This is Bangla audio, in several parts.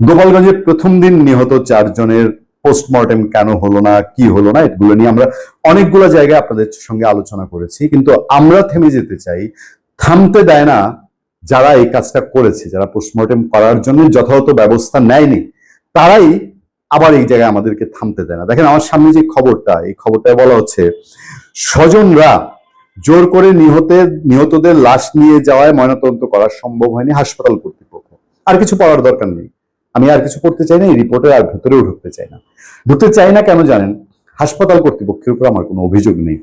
গোপালগঞ্জে প্রথম দিন নিহত চারজনের পোস্টমর্টেম কেন হলো না, কি হলো না, এগুলো নিয়ে আমরা অনেকগুলো জায়গায় আপনাদের সঙ্গে আলোচনা করেছি। কিন্তু আমরা থেমে যেতে চাই, থামতে দেয় না যারা এই কাজটা করেছে, যারা পোস্টমর্টেম করার জন্য যথাযথ ব্যবস্থা নেয়নি, তারাই আবার এই জায়গায় আমাদেরকে থামতে দেয় না। দেখেন, আমার সামনে যে খবরটা, এই খবরটায় বলা হচ্ছে, স্বজনরা জোর করে নিহতের নিহতদের লাশ নিয়ে যাওয়ায় ময়নাতদন্ত করা সম্ভব হয়নি হাসপাতাল কর্তৃপক্ষ। আর কিছু পড়ার দরকার নেই। আমি আর কিছু করতে চাই না, এই রিপোর্টে আর ভেতরেও ঢুকতে চাই না। ঢুকতে চাই না কেন জানেন? হাসপাতাল কর্তৃপক্ষের উপর আমার কোনো অভিযোগ নেই।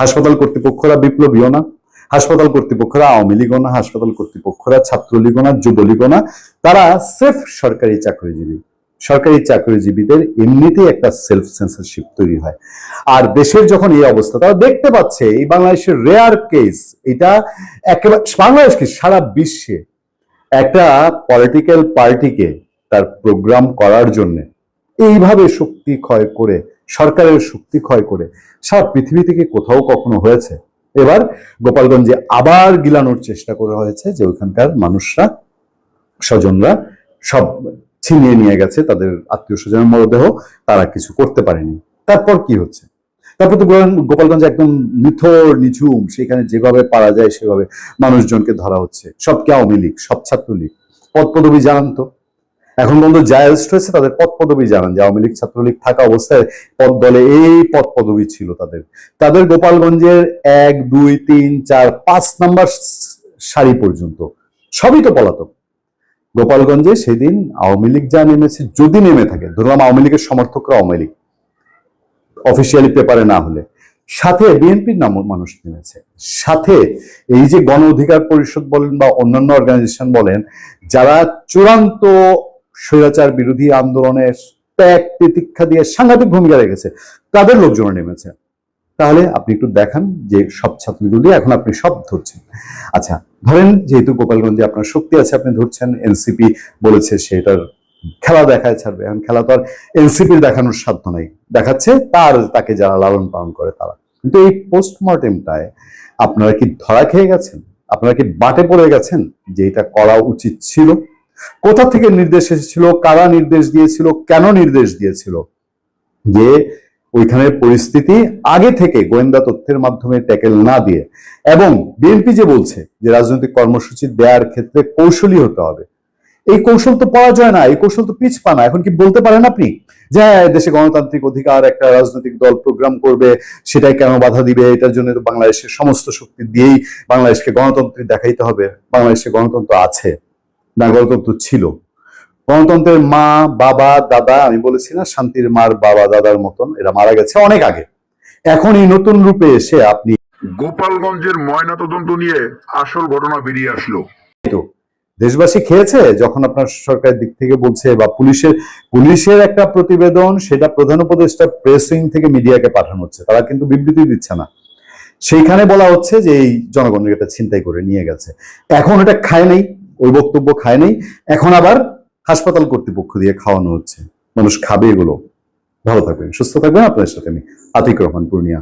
হাসপাতাল কর্তৃপক্ষরা বিপ্লবীও না, হাসপাতাল কর্তৃপক্ষরা আওয়ামী লীগও না, হাসপাতাল কর্তৃপক্ষরা ছাত্রলীগও না যুবলীগও না, তারা সেফ সরকারি চাকরিজীবী। সরকারি চাকরিজীবীদের এমনিতেই একটা সেলফ সেন্সারশিপ তৈরি হয়। আর দেশের যখন এই অবস্থা, তারা দেখতে পাচ্ছে এই বাংলাদেশের রেয়ার কেস এটা একেবারে, বাংলাদেশ কি সারা বিশ্বে একটা পলিটিক্যাল পার্টিকে তার প্রোগ্রাম করার জন্য এইভাবে শক্তি ক্ষয় করে, সরকারের শক্তি ক্ষয় করে, সারা পৃথিবী থেকে কোথাও কখনো হয়েছে? এবার গোপালগঞ্জে আবার গিলানোর চেষ্টা করা হয়েছে, যে ওইখানকার মানুষরা, স্বজনরা সব ছিনিয়ে নিয়ে গেছে, তাদের আত্মীয় স্বজনের মরদেহ, তারা কিছু করতে পারেনি। তারপর কি হচ্ছে? তারপর তো গোপাল- গোপালগঞ্জ একদম নিথর, নিঝুম, সেখানে যেভাবে পারা যায় সেভাবে মানুষজনকে ধরা হচ্ছে। সব কে আওয়ামী লীগ, সব ছাত্রলীগ? পদ পদবি জানান তো। এখন পর্যন্ত যা অ্যারেস্ট হয়েছে তাদের পদ পদবি জানান যে আওয়ামী লীগ ছাত্রলীগ থাকা অবস্থায় পদ দলে এই পদ পদবি ছিল তাদের। তাদের গোপালগঞ্জের এক, দুই, তিন, চার, পাঁচ নাম্বার সারি পর্যন্ত। সবই তো পলাতক। গোপালগঞ্জে সেদিন আওয়ামী লীগ যা নেমেছে, যদি নেমে থাকে, ধরলাম আওয়ামী লীগের সমর্থকরা আওয়ামী লীগ অফিসিয়ালি পেপারে না হলে। সাথে বিএনপির নাম মানুষ নেমেছে। সাথে এই যে গণ অধিকার পরিষদ বলেন বা অন্যান্য অর্গানাইজেশন বলেন, যারা চূড়ান্ত স্বৈরাচার বিরোধী আন্দোলনে ত্যাগ প্রতীক্ষা দিয়ে সাংঘাতিক ভূমিকা রেখেছে। তাদের লোকজন নেমেছে। তাহলে আপনি একটু দেখান যে সব ছাত্রগুলি এখন আপনি সব ধরছেন। আচ্ছা ধরেন যেহেতু গোপালগঞ্জে আপনার শক্তি আছে, আপনি ধরছেন, এনসিপি বলেছে সেটার খেলা দেখায় ছাড়বে। এখন খেলা তো আর এনসিপির দেখানোর সাধ্য নাই। দেখাচ্ছে তার, তাকে যারা লালন পালন করে তারা। কিন্তু এই পোস্টমর্টেমটায় আপনারা কি ধরা খেয়ে গেছেন? আপনারা কি বাটে পড়ে গেছেন যে এটা করা উচিত ছিল? কোথা থেকে নির্দেশ এসেছিল কারা নির্দেশ দিয়েছিল কেন নির্দেশ দিয়েছিল? যে ওইখানের পরিস্থিতি আগে থেকে গোয়েন্দা তথ্যের মাধ্যমে ট্যাকেল না দিয়ে। এবং বিএনপি যে বলছে যে রাজনৈতিক কর্মসূচি দেওয়ার ক্ষেত্রে কৌশলী হতে হবে। এই কৌশল তো পাওয়া যায় না এই কৌশল তো পিছ পানা। এখন কি বলতে পারেন আপনি? যে হ্যাঁ, দেশে গণতান্ত্রিক অধিকার একটা রাজনৈতিক দল প্রোগ্রাম করবে সেটাই কেন বাধা দিবে? এটার জন্য তো বাংলাদেশের সমস্ত শক্তি দিয়েই বাংলাদেশকে গণতন্ত্র দেখাইতে হবে। বাংলাদেশে গণতন্ত্র আছে। না গণতন্ত্র ছিল। গণতন্ত্রের মা বাবা দাদা আমি বলেছি না শান্তির মার বাবা দাদার মতন এরা মারা গেছে অনেক আগে। এখন এই নতুন রূপে এসে আপনি গোপালগঞ্জের ময়নাতদন্ত নিয়ে আসল ঘটনা বেরিয়ে আসলো। দেশবাসী খেয়েছে? যখন আপনার সরকারের দিক থেকে বলছে বা পুলিশের পুলিশের একটা প্রতিবেদন সেটা প্রধান উপদেষ্টা প্রেসিং থেকে মিডিয়াকে পাঠানো হচ্ছে। তারা কিন্তু বিবৃতি দিচ্ছে না। সেইখানে বলা হচ্ছে যে এই জনগণের এটা ছিনতাই করে নিয়ে গেছে। এখন এটা খায় নাই। ওই বক্তব্য খায় নাই। এখন আবার হাসপাতাল কর্তৃপক্ষ দিয়ে খাওয়ানো হচ্ছে। মানুষ খাবে এগুলো। ভালো থাকবেন, সুস্থ থাকবেন। আপনাদের সাথে আমি আতিক রহমান, পূর্ণিয়া।